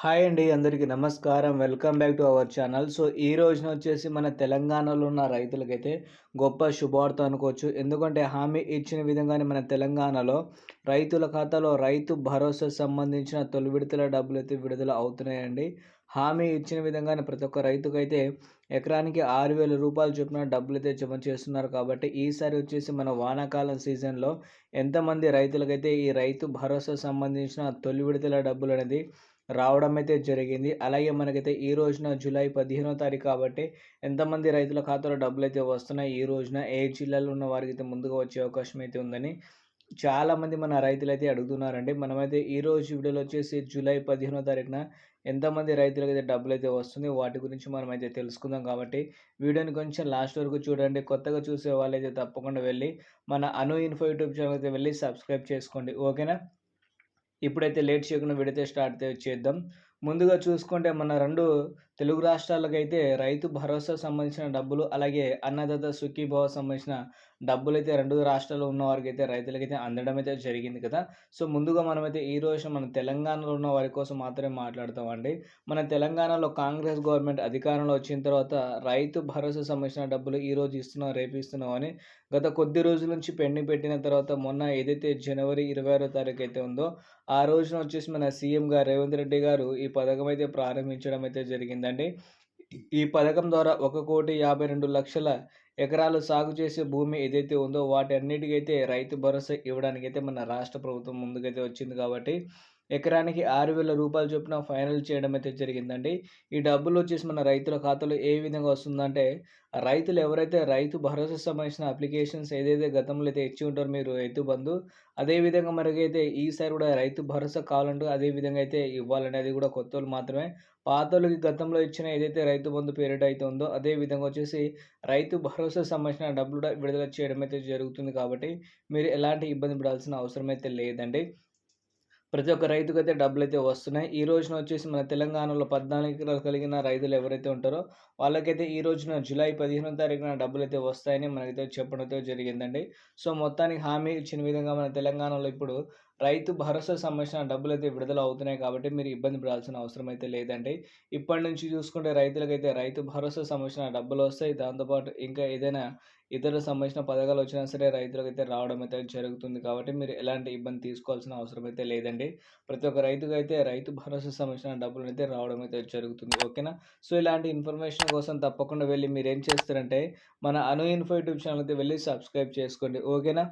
Hi అండి అందరికీ నమస్కారం. Welcome back to our channel. So ఈ రోజున వచ్చేసి మన తెలంగాణలో ఉన్న రైతులకైతే గొప్ప శుభార్త అనుకోవచ్చు. ఎందుకంటే హామీ ఇచ్చిన విధంగానే మన తెలంగాణలో రైతుల ఖాతాలో రైతు భరోసా సంబంధించిన తొలి విడతల డబ్బులు అయితే విడుదల అవుతున్నాయండి. హామీ ఇచ్చిన విధంగానే ప్రతి ఒక్క రైతుకైతే ఎకరానికి ఆరు వేల రూపాయలు చొప్పున డబ్బులు అయితే జమ చేస్తున్నారు కాబట్టి ఈసారి వచ్చేసి మన వానాకాలం సీజన్లో ఎంతమంది రైతులకైతే ఈ రైతు భరోసా సంబంధించిన తొలి విడతల డబ్బులు అనేది రావడం అయితే జరిగింది. అలాగే మనకైతే ఈ రోజున జూలై పదిహేనో తారీఖు కాబట్టి ఎంతమంది రైతుల ఖాతాలో డబ్బులు అయితే వస్తున్నాయి. ఈ రోజున ఏ జిల్లాలో ఉన్న వారికి అయితే ముందుగా వచ్చే అవకాశం అయితే ఉందని చాలామంది మన రైతులు అయితే అడుగుతున్నారండి. మనమైతే ఈ రోజు వీడియోలో వచ్చేసి జూలై పదిహేనో తారీఖున ఎంతమంది రైతులకు అయితే డబ్బులు అయితే వస్తుంది వాటి గురించి మనం అయితే తెలుసుకుందాం కాబట్టి వీడియోని కొంచెం లాస్ట్ వరకు చూడండి. కొత్తగా చూసే వాళ్ళైతే తప్పకుండా వెళ్ళి మన అను ఇన్ఫో యూట్యూబ్ ఛానల్ అయితే వెళ్ళి సబ్స్క్రైబ్ చేసుకోండి. ఓకేనా? ఇప్పుడైతే లేట్ చేయకుండా విడితే స్టార్ట్ చేద్దాం. ముందుగా చూసుకుంటే మన రెండు తెలుగు రాష్ట్రాలకైతే రైతు భరోసా సంబంధించిన డబ్బులు అలాగే అన్నదాత సుఖీభావ సంబంధించిన డబ్బులు అయితే రెండు రాష్ట్రాల్లో ఉన్న వారికి అయితే రైతులకైతే అందడం అయితే జరిగింది కదా. సో ముందుగా మనమైతే ఈ రోజు మన తెలంగాణలో ఉన్న వారి కోసం మాత్రమే మాట్లాడతామండి. మన తెలంగాణలో కాంగ్రెస్ గవర్నమెంట్ అధికారంలో వచ్చిన తర్వాత రైతు భరోసా సంబంధించిన డబ్బులు ఈ రోజు ఇస్తున్నాం రేపు ఇస్తున్నాం అని గత కొద్ది రోజుల నుంచి పెండింగ్ పెట్టిన తర్వాత మొన్న ఏదైతే జనవరి ఇరవై ఆరో తారీఖు అయితే ఉందో ఆ రోజున వచ్చేసి మన సీఎం గారు రేవంత్ రెడ్డి గారు ఈ పథకం అయితే ప్రారంభించడం అయితే జరిగింది ఏంటంటే ఈ పథకం ద్వారా ఒక కోటి యాభై రెండు లక్షల ఎకరాలు సాగు చేసే భూమి ఏదైతే ఉందో వాటి అన్నిటికైతే రైతు భరోసా ఇవ్వడానికైతే మన రాష్ట్ర ప్రభుత్వం ముందుకైతే వచ్చింది కాబట్టి ఎకరానికి ఆరు వేల రూపాయలు చొప్పున ఫైనల్ చేయడం అయితే జరిగిందండి. ఈ డబ్బులు వచ్చేసి మన రైతుల ఖాతాలో ఏ విధంగా వస్తుందంటే రైతులు ఎవరైతే రైతు భరోసా సంబంధించిన అప్లికేషన్స్ ఏదైతే గతంలో అయితే ఇచ్చి ఉంటారో మీరు రైతు బంధు అదేవిధంగా మనకైతే ఈసారి కూడా రైతు భరోసా కావాలంటూ అదే విధంగా అయితే ఇవ్వాలనేది కూడా కొత్త మాత్రమే. పాతలకి గతంలో ఇచ్చిన ఏదైతే రైతు బంధు పీరియడ్ అయితే ఉందో అదే విధంగా వచ్చేసి రైతు భరోసా సంబంధించిన డబ్బులు విడుదల చేయడం అయితే జరుగుతుంది కాబట్టి మీరు ఎలాంటి ఇబ్బంది పడాల్సిన అవసరం అయితే లేదండి. ప్రతి ఒక్క రైతుకు అయితే డబ్బులు అయితే వస్తున్నాయి. ఈ రోజున వచ్చేసి మన తెలంగాణలో పద్నాలుగు ఎకరాలు కలిగిన రైతులు ఎవరైతే ఉంటారో వాళ్ళకైతే ఈ రోజున జూలై పదిహేనో తారీఖున డబ్బులు అయితే వస్తాయని మనకైతే చెప్పడంతో జరిగిందండి. సో మొత్తానికి హామీ ఇచ్చిన విధంగా మన తెలంగాణలో ఇప్పుడు రైతు భరోసా సంబంధించిన డబ్బులు అయితే విడుదల అవుతున్నాయి కాబట్టి మీరు ఇబ్బంది పడాల్సిన అవసరం అయితే లేదండి. ఇప్పటి నుంచి చూసుకుంటే రైతులకైతే రైతు భరోసా సంబంధించిన డబ్బులు వస్తాయి. దాంతోపాటు ఇంకా ఏదైనా ఇతర సంబంధించిన పథకాలు వచ్చినా సరే రైతులకు అయితే రావడం అయితే జరుగుతుంది కాబట్టి మీరు ఎలాంటి ఇబ్బంది తీసుకోవాల్సిన అవసరం అయితే లేదండి. ప్రతి ఒక్క రైతుకు అయితే రైతు భరోసా సంబంధించిన డబ్బులు అయితే రావడం అయితే జరుగుతుంది. ఓకేనా? సో ఇలాంటి ఇన్ఫర్మేషన్ కోసం తప్పకుండా వెళ్ళి మీరు ఏం చేస్తారంటే మన అను ఇన్ఫో యూట్యూబ్ ఛానల్ అయితే వెళ్ళి సబ్స్క్రైబ్ చేసుకోండి. ఓకేనా?